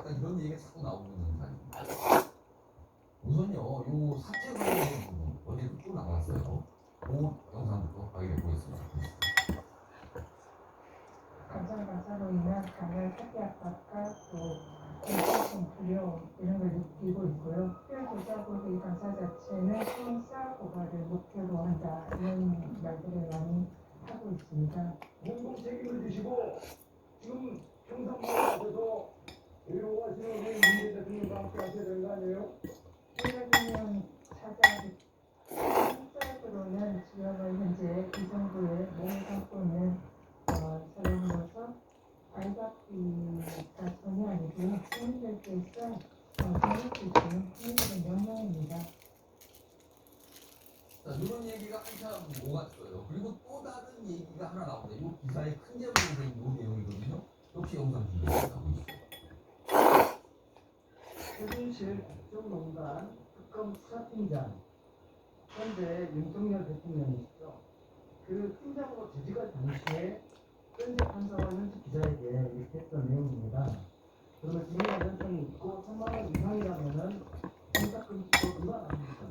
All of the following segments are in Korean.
약간 이런 얘기가 자꾸 있는 사람입니다. 우선요, 요 사채 관련된 부분 어제도 또 나왔어요. 그 영상부터 확인해 보겠습니다. 감정 가사로 인한 간헐 사기 압박과 또 공포심, 두려움 이런 걸 느끼고 있고요. 필요조작으로 이 강사 자체는 형사 고발을 목표로 한다 이런 말들을 많이 하고 있습니다. 공동 책임을 지시고 지금 평상시에서 외로워하시는 우리 문재 대통령과 함께 하셔야 되는 거 아니에요? 대통령 차장 형사적으로는 지역을 현재 이 정도의 몸을 갖고 있는 어, 사람으로서 알바비가 전혀 아니고 시민들께서 어, 시민들의 명령입니다. 자, 이런 얘기가 한참 오갔어요. 그리고 또 다른 얘기가 하나 나옵니다. 이 기사의 큰 제목이 된이 내용이거든요. 역시 영상 준비했습니다. 보시죠. 최순실 국정농단 수사팀장 현재 윤석열 대통령이시죠. 그 팀장으로 재직할 당시에 현재 판사와 현직 기자에게 이렇게 했던 내용입니다. 그러면 증인 안전성이 있고 천만 원 이상이라면은 공작금지법 위반 아닙니까?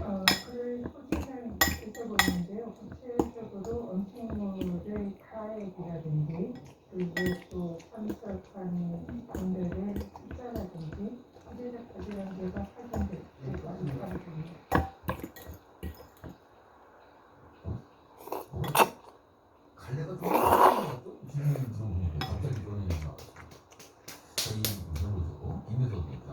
어, 그 소진을 여쭤보는데요. 구체적으로 엄청물의 가액이라든지 그리고 또 참석한 분들의 숫자라든지 구체적 가지관계가 확인될 수 있습니다. 좀좀 질문을 들어보니까 갑자기 그런 얘기가 나왔어요. 저희 변호사고 김혜석입니다.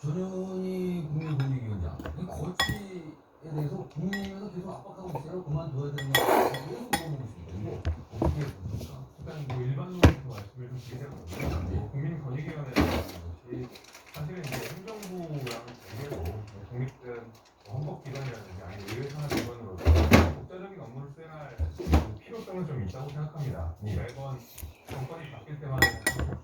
전현희 국민권익위원장 이 거치에 대해서 국민의힘에서 계속 압박하고 있어요. 그만둬야 되는 거 계속 물어보고 있습니다. 이거 어떻게 보십니까? 일단 뭐 일반론에서 말씀을 좀 드리자면 뭐 국민권익위원회라는 것이 사실은 이제 행정부랑 별개로 뭐 독립된 뭐 헌법기관이라든지 아니면 의회 산하 기관으로서 독자적인 업무를 수행할 그 필요성은 좀 있다고 생각합니다. 뭐 매번 정권이 바뀔 때마다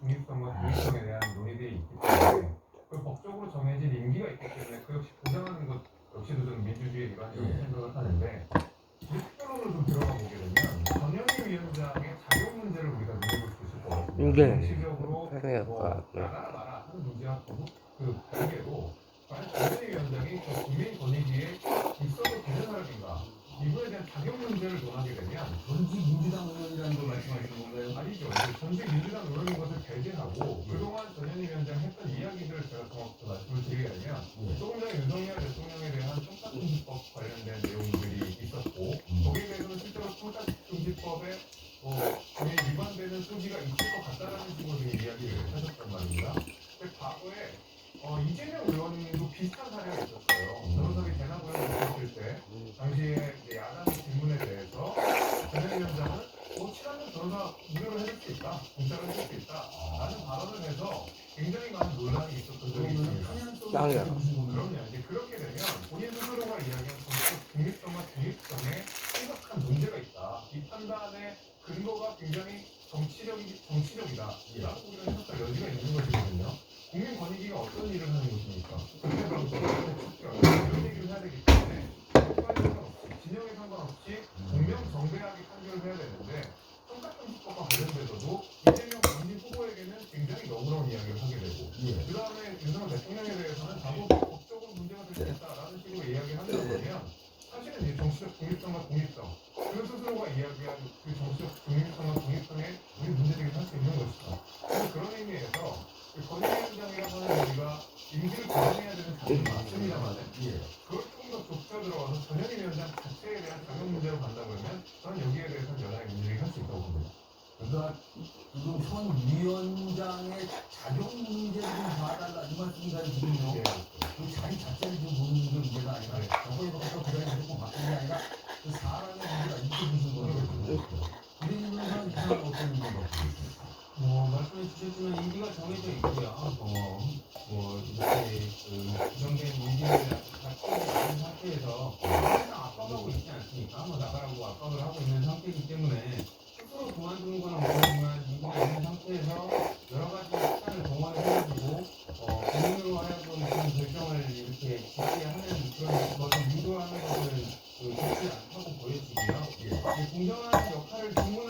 중립성과 독립성에 대한 논의들이 있기 때문에 그 법적으로 정해진 임기가 있기 때문에 그 역시 보장하는 것 역시도 좀 민주주의의 일환이라고 예. 생각을 하는데 특별론으로 좀 들어가 보게 되면 전현희 위원장의 자격 문제를 우리가 물어볼 수 있을 것 같습니다. 이게 정치적으로 뭐 생각과 나가라 마라 하는 문제와 그, 그 별개로 과연 전현희 위원장이 그 국민 권익위에 있어도 되는 사람인가 이거에 대한 자격 문제를 논하게 되면 전직 민주당 걸 말씀하시는 건가요? 아니죠. 전직 민주당 의원인 것을 배제하고 그동안 전현희 위원장 했던 이야기들을 제가 정확히 말씀을 드리게 되면 예. 조금 전에 윤석열 대통령에 대한 청탁금지법 관련된 내용들이 있었고 음. 거기에 대해서는 실제로 청탁금지법에 뭐 거의 위반되는 소지가 있을 것 같다라는 식으로 이야기를 하셨단 말입니다. 근데 과거에 어, 이재명 의원님도 비슷한 변호사 무료로 해줄 수 있다, 공짜로 해줄 수 있다 라는 발언을 해서 굉장히 많은 논란이 있었던 적이 있습니다. 땅이야. 건가요? 그럼요. 이제 그렇게 되면 본인 스스로가 이야기한 정치적 중립성과 중립성에 심각한 문제가 있다. 이 판단의 근거가 굉장히 정치적이, 정치적이다. 라고 우리는 해석할 여지가 있는 것이거든요. 국민 권익위가 어떤 일을 하는 것입니까? 국민방송, 축전, 이런 얘기를 해야 되기 때문에 역할에 상관없이, 진영에 상관없이 공명정대하게 판결을 해야 되는데 청탁금지법과 관련돼서도 이재명 본인 후보에게는 굉장히 너그러운 이야기를 하게 되고 예. 그 다음에 윤석열 대통령에 대해서는 다소 법적으로 문제가 될 수 있다라는 식으로 이야기를 한다 보면 사실은 이 정치적 중립성과 독립성 그 스스로가 이야기한 그 정치적 중립성과 독립성에 우리 문제제기를 할수 있는 것이다. 그래서 그런 의미에서 그 권위위원장이라고 하는 우리가 임기를 보장해야 되는 사실은 맞습니다만은 예. 그걸 조금 더 좁혀 들어가서 전현희 위원장 자체에 대한 자격 문제로 간다 그러면 저는 여기에 대해서는 여당이 문제를 할수 있다고 봅니다. 그러니까 지금 현 위원장의 자격 문제를 좀 봐달라 이? 예. 그 자리 자체를 그 사람의 문제가 있게 무슨 거예요? 그러면서 이상한 어떤 문제가 없습니까? 뭐 말씀해 주셨지만 임기가 정해져 있고요. 어, 뭐 이렇게 그 규정된 임기를 갖추지 않은 상태에서 사실상 압박하고 있지 않습니까? 뭐 나가라고 압박을 하고 있는 상태이기 때문에 스스로 그만두는 거는 모르지만 임기가 있는 상태에서 여러 가지 시간을 동원해가지고 어, 본인으로 하여금 그런 결정을 이렇게 짓게 하는 그런 것을 유도하는 것은 그 보여지고요. 예. 이제 공정한 역할을 주문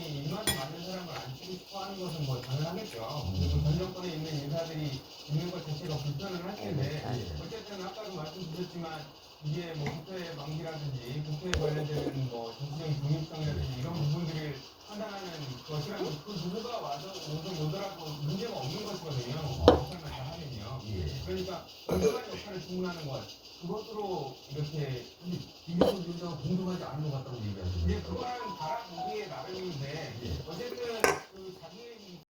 인사들이 입맛에 맞는 사람을 안 찍고 하는 것은 뭐 당연하겠죠. 그리고 전 정권에 있는 인사들이 있는 것 자체가 불편은 할 텐데 네, 네. 어쨌든 아까도 말씀드렸지만 이게 뭐 국회의 망기라든지 국회에 관련된 뭐 정치적인 독립성이라든지 이런 부분들을 판단하는 것이라면 그 누구가 와서 오든 오더라도 문제가 없는 것이거든요. 아. 역할만 잘하면요. 예. 그러니까 공정한 역할을 주문하는 것. 그것으로 이렇게 김민석 위원장은 공정하지 않은 것 같다고 얘기하시는 이제 그거는 바라보기에 나름인데 예. 어쨌든 그 자기